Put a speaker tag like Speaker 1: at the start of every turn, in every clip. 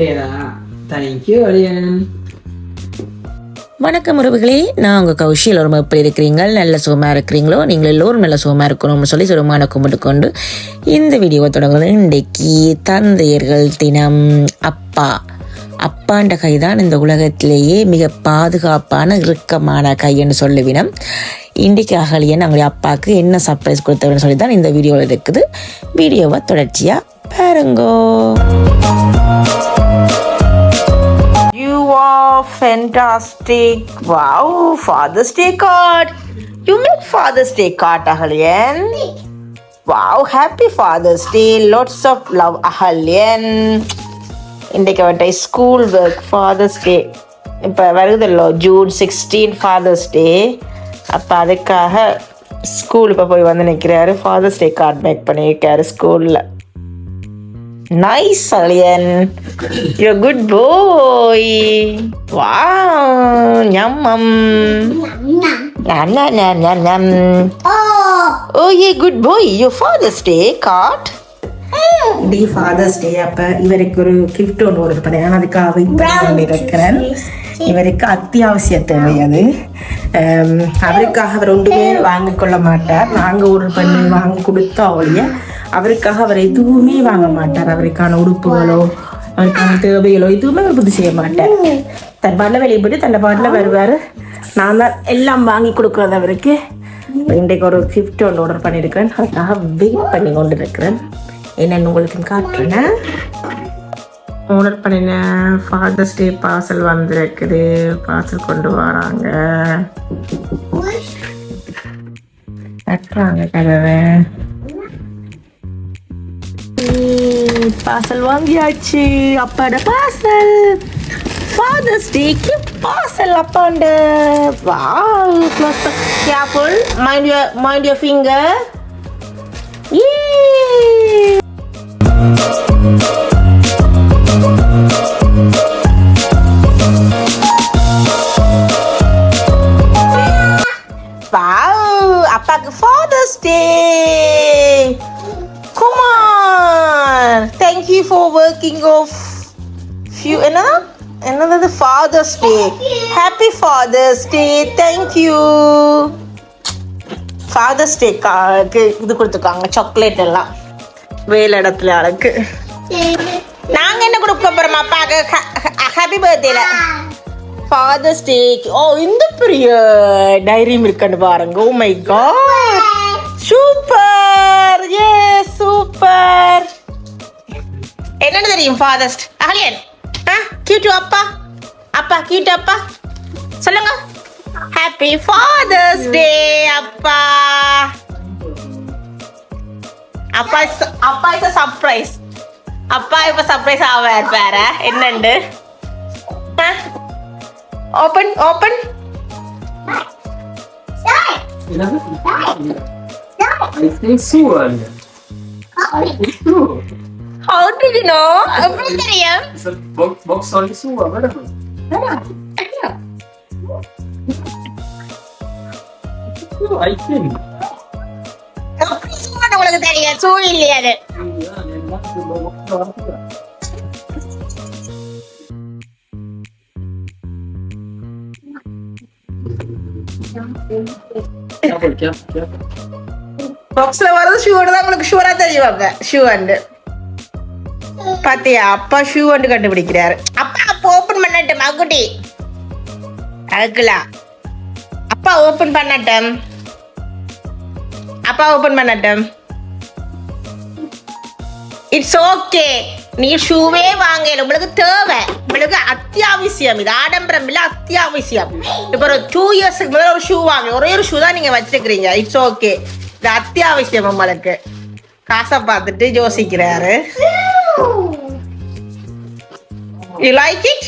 Speaker 1: Thank you
Speaker 2: வணக்கம் உறவுகளே. நான் உங்கள் கௌஷி எல்லோரும் எப்படி இருக்கிறீங்க? நல்ல சுகமாக இருக்கிறீங்களோ? நீங்கள் எல்லோரும் நல்ல சுகமாக இருக்கணும்னு சொல்லி சுகமான கும்பிட்டு கொண்டு இந்த வீடியோவை தொடங்குறது இன்றைக்கு தந்தையர்கள் தினம். அப்பா. அப்பான்ற கை தான் இந்த உலகத்திலேயே மிக பாதுகாப்பான இறுக்கமான கைன்னு சொல்லுவினம். இன்றைக்கு அகலியன் அவங்களுடைய அப்பாவுக்கு என்ன சர்ப்ரைஸ் கொடுத்தவன்னு சொல்லி தான் இந்த வீடியோவில் இருக்குது. வீடியோவை தொடர்ச்சியாக பாருங்கோ.
Speaker 3: You are fantastic. Wow, Father's Day card. You make Father's Day card, Ahalyan. Wow, happy Father's Day. Lots of love, Ahalyan. இன்றைக்கு அவட்ட ஸ்கூல் ஒர்க் ஃபாதர்ஸ் டே இப்போ வருகுதல்லோ ஜூன் சிக்ஸ்டீன் ஃபாதர்ஸ் டே அப்போ அதுக்காக ஸ்கூல் இப்போ போய் வந்து நிற்கிறாரு ஃபாதர்ஸ் டே கார்டு மேக் பண்ணியிருக்காரு ஸ்கூலில் Nice, Alien. You're a good boy. Wow. Yum, yum. Yum, yum, yum, yum, yum. Oh, yeah, good boy. Your Father's Day card.
Speaker 4: டி father's day அப்போ இவருக்கு ஒரு கிஃப்ட் ஒன்று ஆர்டர் பண்ணேன் அதுக்காக வெயிட் பண்ணி இருக்கிறேன் இவருக்கு அத்தியாவசிய தேவை அது அவருக்காக அவர் ஒன்றுமே வாங்கி கொள்ள மாட்டார் நாங்கள் ஆர்டர் பண்ணி வாங்கி கொடுத்தா ஒழிய அவருக்காக அவர் எதுவுமே வாங்க மாட்டார். அவருக்கான உடுப்புகளோ அவருக்கான தேவைகளோ எதுவுமே அவர் புது செய்ய மாட்டார். தன் பாட்டில் வெளியே போயிட்டு தன் பாட்டில் வருவார். நான் தான் எல்லாம் வாங்கி கொடுக்குறது அவருக்கு. இன்றைக்கு ஒரு கிஃப்ட் ஒன்று ஆர்டர் பண்ணியிருக்கிறேன் அதுக்காக வெயிட் பண்ணி கொண்டு இருக்கிறேன் என்னென்னு உங்களுக்கு காட்டுறேன். ஆர்டர் பண்ணின ஃபாதர்ஸ் டே பார்சல் வந்திருக்குது. பார்சல் கொண்டு வராங்க. கட்டுறாங்க கதவை. பார்சல் வாங்கியாச்சு அப்பாட பார்சல் ஃபாதர்ஸ் டேக்கு பார்சல் அப்பாண்ட வா close careful mind your mind your finger Yay! you. For working off few off என்னது father's day happy father's day thank you father's டேக்காக்கு இது கொடுத்துருக்காங்க சாக்லேட் எல்லாம். வேலை இடத்துல ஆளுக்கு. நாங்கள் என்ன கொடுக்க போகிறோம் அப்பாவுக்கு ஹாப்பி பர்த்டேல ஃபாதர்ஸ் டேக்கு ஓ இந்த பெரிய டைரி இருக்குன்னு பாருங்க. ஓ மை காட் சூப்பர் ஏ சூப்பர் என்னன்னு தெரியும் ஃபாதர்ஸ் அகலியன். ஆ கியூட்டு அப்பா. அப்பா கியூட்டு அப்பா. சொல்லுங்க. ஹாப்பி ஃபாதர்ஸ் டே அப்பா. அப்பா is- அப்பா இஸ் சர்ப்ரைஸ் அப்பா இப்ப சர்ப்ரைஸ் ஆவார் வேற என்னண்டு? Open open
Speaker 1: I think so,
Speaker 3: do you know எப்படி தெரியும்
Speaker 1: It's a box, box only madam. True, I think.
Speaker 3: உங்களுக்கு தெரியும் சூழ் இல்லையா. பாக்ஸ்ல வரது ஷூவோட தான் உங்களுக்கு ஷூரா தெரியும் ஷூ அண்டு பாத்தியா அப்பா ஷூ வந்து கண்டுபிடிக்கிறாரு. அப்பா அப்பா ஓபன் பண்ணட்டும் மகுடி அதுக்குலாம் அப்பா ஓபன் பண்ணட்டும். அப்பா ஓபன் பண்ணட்டும். இட்ஸ் ஓகே நீ ஷூவே வாங்கல. உங்களுக்கு தேவை. உங்களுக்கு அத்தியாவசியம் இது. ஆடம்பரம் இல்ல அத்தியாவசியம். இப்போ ஒரு டூ இயர்ஸ்க்கு முதல்ல ஒரு ஷூ வாங்க. ஒரே ஒரு ஷூ தான் நீங்க வச்சிருக்கிறீங்க. இட்ஸ் ஓகே இது அத்தியாவசியம் உங்களுக்கு. காசை பார்த்துட்டு யோசிக்கிறாரு. You like it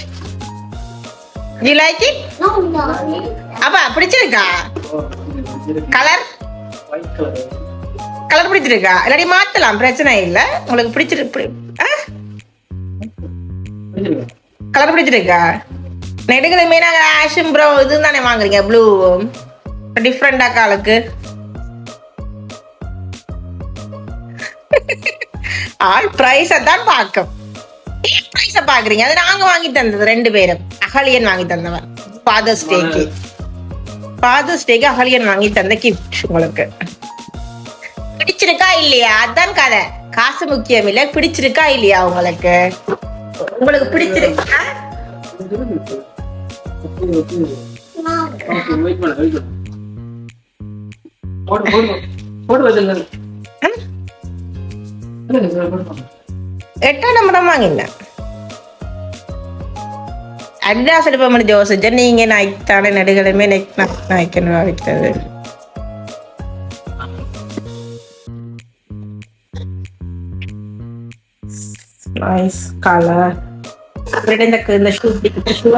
Speaker 3: you like it அப்பா பிடிச்சிருக்கா? Colour
Speaker 1: White color.
Speaker 3: கலர் பிடிச்சிருக்கா? இல்லாட்டி மாத்தலாம் பிரச்சனை இல்லை. உங்களுக்கு பிடிச்சிருக்கு? கலர் பிடிச்சிருக்கா நெடுகளுமே நாங்கள் ஆஷும் ப்ரோ இது தானே வாங்குறீங்க ப்ளூ டிஃப்ரெண்டா காலுக்கு ஆள் ப்ரைஸை தான் பார்க்கும்.
Speaker 4: ப்ரைஸ பாக்குறீங்க. அது நாங்க வாங்கி தந்தது ரெண்டு பேரும். அகலியன் வாங்கி தந்தவன் ஃபாதர்ஸ் டேக்கு ஃபாதர்ஸ் டேக்கு அகலியன் வாங்கி தந்த கிஃப்ட் உங்களுக்கு. பிடிச்சிருக்கா இல்லையா? அதான் கதை. காசு முக்கியம் இல்ல பிடிச்சிருக்கா இல்லையா உங்களுக்கு? உங்களுக்கு பிடிச்சிருக்கா
Speaker 3: ஓகே வெயிட் பண்ணு வெயிட்
Speaker 4: எட்டாம் நம்பரம் வாங்கினேன். அட்ராஸ் எடுப்ப ஜோசிச்ச நீங்க நாய்த்தான நடுகளுமே நெக் நாய்க்கணும் வைக்கிறது நைஸ் கலர் இந்த இந்த ஷூ ஷூ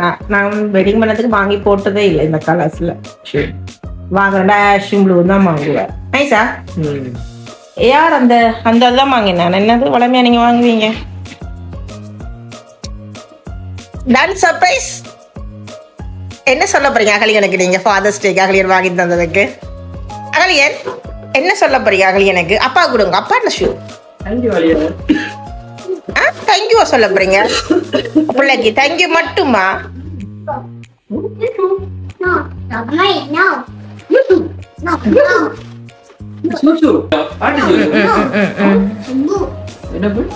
Speaker 4: நான் நான் வெட்டிங் பண்ணதுக்கு வாங்கி போட்டதே இல்லை இந்த கலர்ஸ்ல வாங்குறேன் டேஷும் ப்ளூ தான் வாங்குவேன். நைஸா யார் அந்த அந்த தான் வாங்கினேன்? என்னது? வளமையா நீங்க வாங்குவீங்க? டன் சர்ப்ரைஸ் என்ன சொல்ல போறீங்க அகலியனுக்கு நீங்க? ஃபாதர்ஸ் டேக்கு அகலியன் வாங்கி தந்ததுக்கு அகலியன் என்ன சொல்ல போறீங்க அகலியனுக்கு? அப்பா கொடுங்க அப்பா என்ன ஷூ ஆ தேங்க்யூ சொல்ல போறீங்க? பிள்ளைக்கு தேங்க்யூ மட்டுமா?
Speaker 5: No, no, no. No, no.
Speaker 3: சூச்சு ஆட்டி
Speaker 5: Boo.
Speaker 3: என்ன போய்